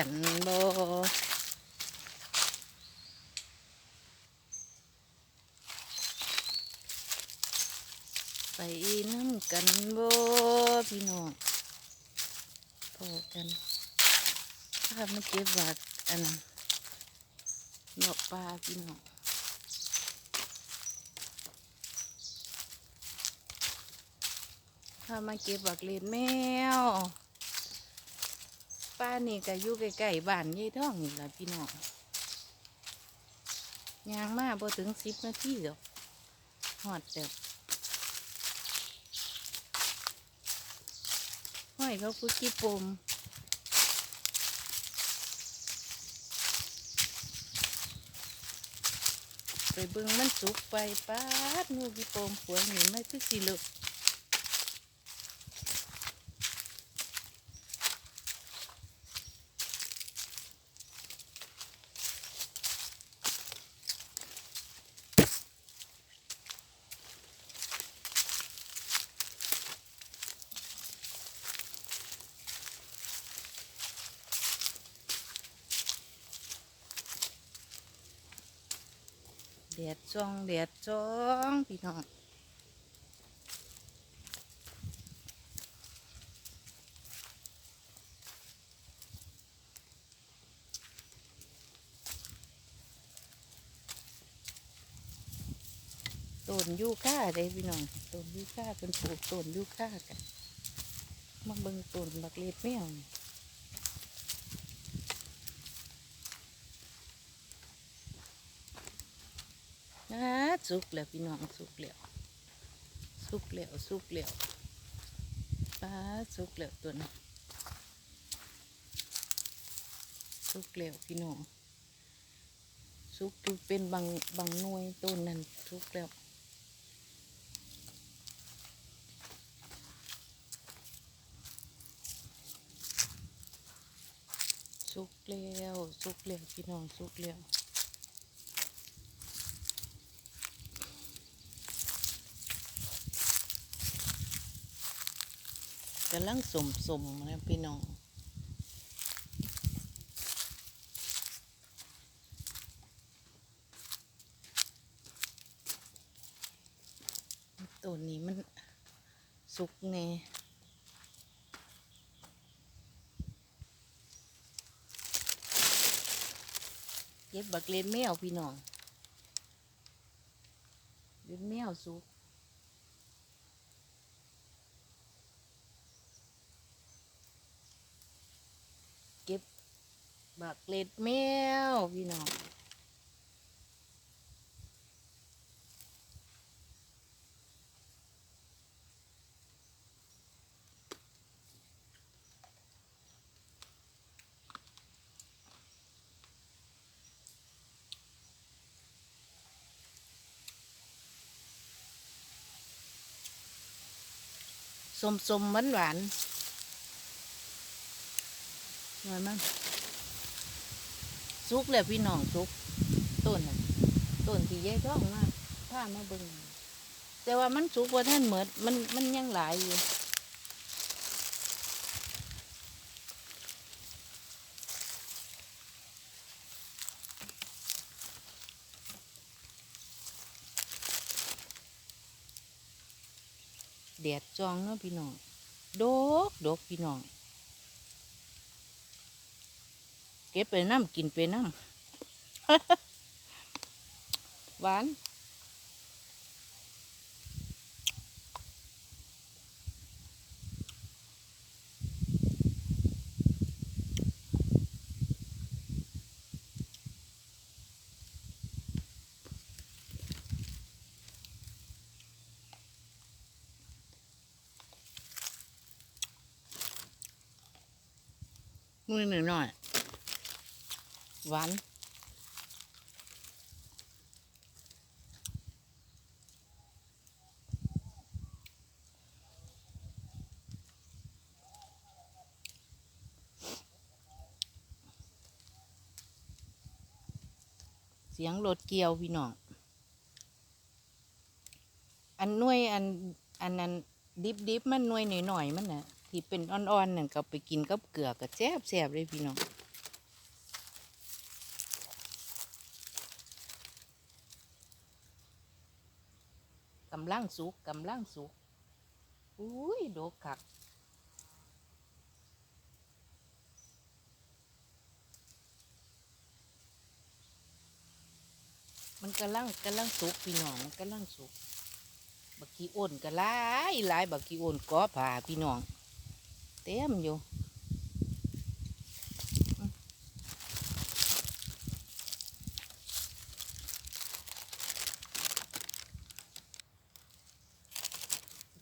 กันบ่ไปน้ำกันบ่พี่น้องพอกันถ้ามาเก็บบาดอันนั้นนาะปลาพี่น้องถ้ามาเก็บบักเลนแมว ป้านี่ก็อยู่ใกล้ๆบ้านยายท่องนี่แหละพี่น้องยางมาบ่ถึงสิบนาทีหรอกหอดแต่ห้อยเขาคุกกี้ปมไปเบิ่งมันสุกไปป้าดงูกี่ปมหัวหนีไม่คือสิเลึก ดดจ้องแดดจ้องพี่น้องต้นยูค่าเลยพี่น้องต้นยูค่าเป็นปลูกต้นยูค่ากันมาเบิ่งต้นบักเล็ดแมวนี่ นะสุกแล้วพี่น้องสุกแล้วสุกแล้วสุกแล้วปลาสุกแล้วตัวนี้สุกแล้วพี่น้องสุกอยู่เป็นบางบางหน่วยต้นนั้นสุกแล้วสุกแล้วสุกแล้วพี่น้องสุกแล้ว กำลังสมสมนะพี่น้องตัวนี้มันสุกแน่เก็บบักเลนแมวพี่น้องเลนแมวสุก เก็บ บักเล็ดแมวพี่น้องสมสมหวานหวานๆหน่อยมั้ง สุกแล้วพี่น้องสุกต้นน่ะต้นที่แยกร่องมากผ้ามาบิ่งแต่ว่ามันสุกว่าท่านเหมือดมันมันยังหลายอยู่แดดจองเนาะพี่น้องดกดกพี่น้อง เก็บไปน้ำกินไปน้ำหวานมือหน่อย หวานเสียงรถเกี่ยวพี่น้อง อันน่วยอันอันนั้นดิบดิบมันหน่วยหน่อยๆมันน่ะที่เป็นอ่อนๆนั่นก็ไปกินกับเกลือก็แซ่บแซ่บเลยพี่น้อง กำลังสุกกำลังสุกอุ้ยโดกคักมันกำลังกำลังสุกพี่น้องมันกำลังสุกบักกี้อ่อนก็หลายหลายบักกี้อ่อนก็ผ่าพี่น้อง เต็มอยู่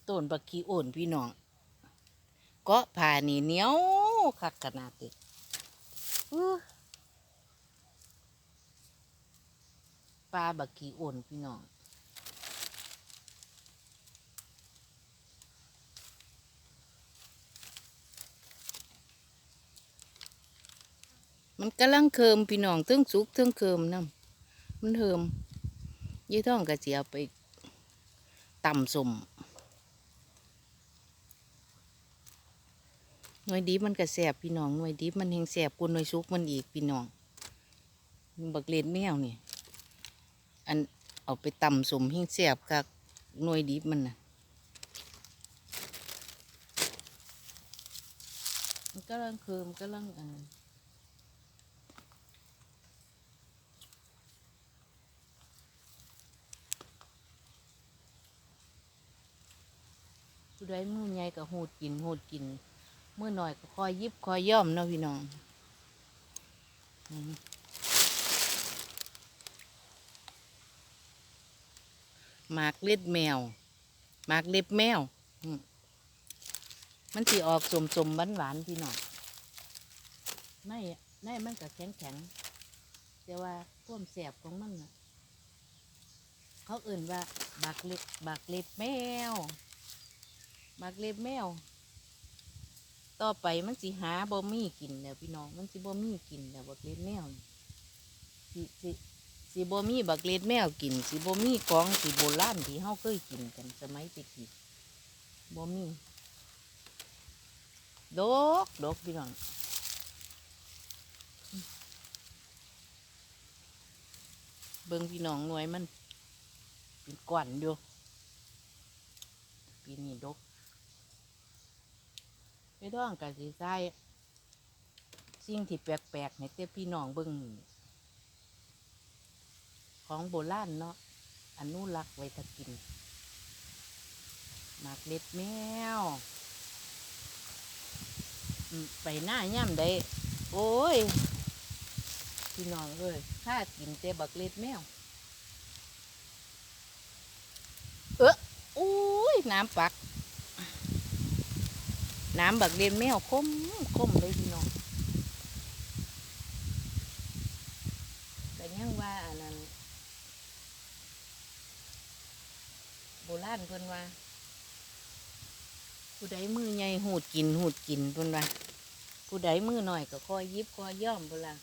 ต้นบักขี้โอนพี่น้องเกาะผ่านี่เหนียวคักขนาดเด็ดปลาบักขี้โอนพี่น้องมันกำลังเคิมพี่น้องเทิงสุกเทิงเคิมน้ำมันเทิมยี่ท้องกระเจียวไปตำสม หน่วยดิบมันก็แสบพี่น้องหน่วยดิบมันแหงแสบกว่าหน่วยซุกมันอีกพี่น้องบักเลนแมวนี่อันเอาไปตำสมแหงแสบกับหน่วยดิบมันน่ะมันกำลังเคิมกำลังอ่าผู้ใดมือใหญ่ก็หูดกินหูดกิน เมื่อหน่อยก็คอยยิบคอยย่อมเนาะพี่น้องหมากเล็ดแมวหมากเล็บแมว มันสีออกสมสมหวานหวานพี่น้องในในมันก็แข็งแข็งแต่ว่าควมแสบของมันนะเขาเอื่นว่าบักเล็บบักเล็บแมวบักเล็บแมว ต่อไปมันสิหาบ่มีกินแล้วพี่น้อง มันสิบ่มีกินแล้วบักเล็ดแมวสิสิสิบ่มีบักเล็ดแมวกิน สิบ่มีของสิโบราณที่เฮาเคยกินกันสมัยตะกี้บ่มีดกดกพี่น้องเบิ่งพี่น้องหน่วยมันเป็นก้อนอยู่ปีนี้ดก ไปท้องกับสีใส่สิ่งที่แปลกๆให้เต้พี่น้องเบิ่งนี่ของโบราณเนาะอนุรักษ์ไว้ถ้ากินหมากเล็ดแมวไปหน้าย่ำได้ โอ้ย พี่น้องเลยข้ากินแต่บักเล็ดแมว เอออุ้ย น้ำปัก น้ำบักเรียนแมวคมคมเลยพี่น้องแต่ยังว่าอันนั้นโบราณเพิ่นว่าผู้ใดมือใหญ่หูดกินหูดกินเพิ่นว่าผู้ใดมือหน่อยก็คอยยิบคอยย่อมเวลา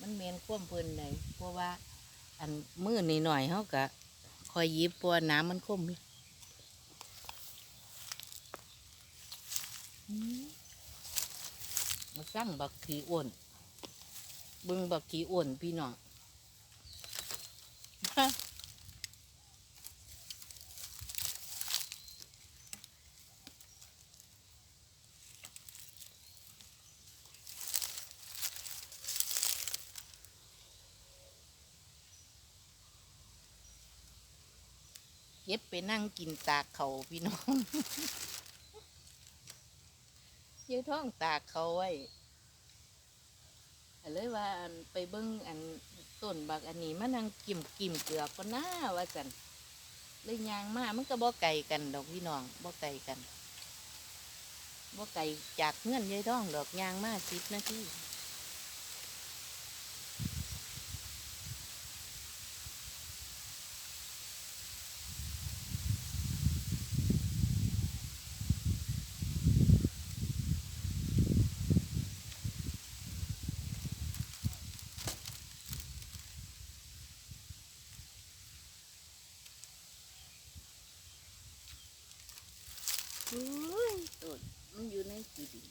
มันเมนคว่ำเพิ่นใดเพราะว่า อันมือนี่หน่อยๆเขาก็คอยยิบเพราะว่าน้ำมันคมอื มาสั่งบักขีอ้วนบึงบักขีอ้วนพี่น้องเย็บไปนั่งกินตากเขาพี่น้อง ยู่ท้องตากเขาไว้เลยว่าอันไปเบิ้งอันต้นบักอันนี้มันนั่งกิ่มกิ่มเกลือก็น่าว่าจันเลยยางมามันก็บ่ไกลกันดอกพี่น้องบ่ไกลกันบ่ไกลจากเงื่อนยายท้องดอกยางมาสิบนาทีอุ้ยต้นมันอยู่ในกีดิน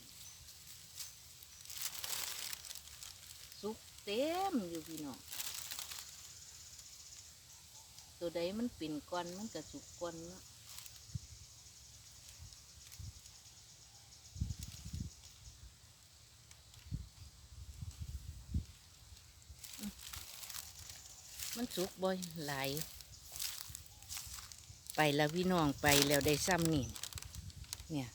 สุกเต็มอยู่พี่น้องตัวใดมันเป็นก้อนมันก็สุกก้อนเนาะมมันสุกบ่อยหลายไปแล้วพี่น้องไปแล้วได้ซ้ำนี่เนี่ย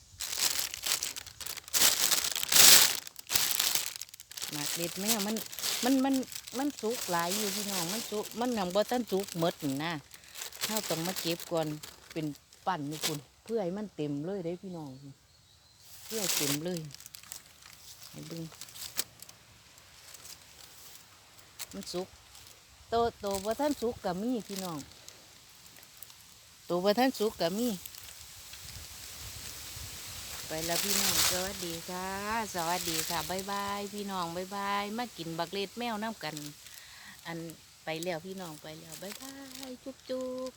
หมากเล็ดแมวมันมันมันมันสุกหลายอยู่พี่น้องมันสุกมันยังบ่ทันสุกหมดนะเราต้องมาเก็บก่อนเป็นปั่นนี่คุณเพื่อให้มันเต็มเลยได้พี่น้องเพื่อให้เต็มเลยให้เบึงมันสุกโตโตบ่ทันสุกกับมีพี่น้องโตัวประท่านสุกกับมี ไปแล้วพี่น้องสวัสดีค่ะ สวัสดีค่ะบายบายพี่น้องบายบายมากินบักเล็ดแมวน้ำกัน อันไปแล้วพี่น้องไปแล้วบายบายจุ๊บจุ๊บ